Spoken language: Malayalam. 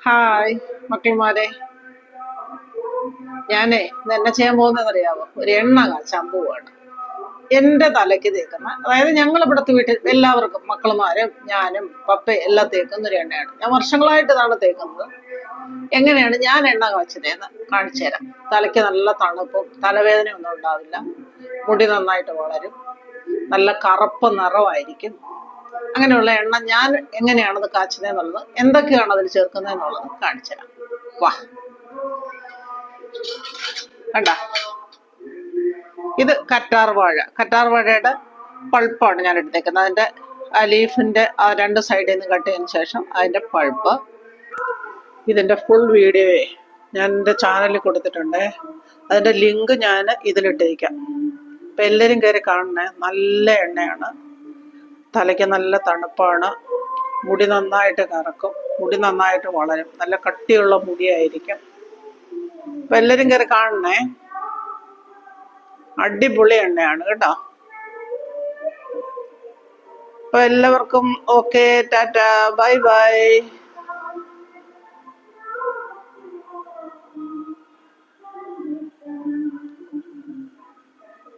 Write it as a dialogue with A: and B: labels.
A: ഹായ് മക്കിമാരെ ഞാനേ ഇന്ന് എന്നെ ചെയ്യാൻ പോകുന്നത് അറിയാവോ ഒരു എണ്ണ കാച്ചാൻ വേണം എന്റെ തലയ്ക്ക് തേക്കുന്ന അതായത് ഞങ്ങൾ ഇവിടുത്തെ വീട്ടിൽ എല്ലാവർക്കും മക്കളുമാരും ഞാനും പപ്പ എല്ലാം തേക്കുന്ന ഒരു എണ്ണയാണ്. ഞാൻ വർഷങ്ങളായിട്ട് ഇതാണ് തേക്കുന്നത്. എങ്ങനെയാണ് ഞാൻ എണ്ണ കാച്ചതെന്ന് കാണിച്ചു തരാം. തലയ്ക്ക് നല്ല തണുപ്പും തലവേദനയൊന്നും ഉണ്ടാവില്ല. മുടി നന്നായിട്ട് വളരും. നല്ല കറുപ്പ് നിറമായിരിക്കും. അങ്ങനെയുള്ള എണ്ണ ഞാൻ എങ്ങനെയാണത് കാച്ചുന്നതെന്നുള്ളത് എന്തൊക്കെയാണ് അതിൽ ചേർക്കുന്നതെന്നുള്ളത് കാണിച്ചു തരാം. വാ. കണ്ട? ഇത് കറ്റാർ വാഴ. കറ്റാർ വാഴയുടെ പൾപ്പാണ് ഞാൻ എടുത്തേക്കുന്നത്. അതിന്റെ ആ ലീഫിന്റെ ആ രണ്ട് സൈഡിൽ നിന്ന് കട്ട് ചെയ്തതിന് ശേഷം അതിന്റെ പൾപ്പ്. ഇതിന്റെ ഫുൾ വീഡിയോ ഞാൻ എന്റെ ചാനലിൽ കൊടുത്തിട്ടുണ്ട്. അതിന്റെ ലിങ്ക് ഞാൻ ഇതിലിട്ടിരിക്കാം. അപ്പം എല്ലാവരും കയറി കാണണേ. നല്ല എണ്ണയാണ്. തലയ്ക്ക് നല്ല തണുപ്പാണ്. മുടി നന്നായിട്ട് കറക്കും. മുടി നന്നായിട്ട് വളരും. നല്ല കട്ടിയുള്ള മുടിയായിരിക്കും. അപ്പൊ എല്ലാരും കയറി കാണണേ. അടിപൊളി എണ്ണയാണ് കേട്ടോ. അപ്പൊ എല്ലാവർക്കും ഓക്കെ ടാറ്റ ബൈ ബൈ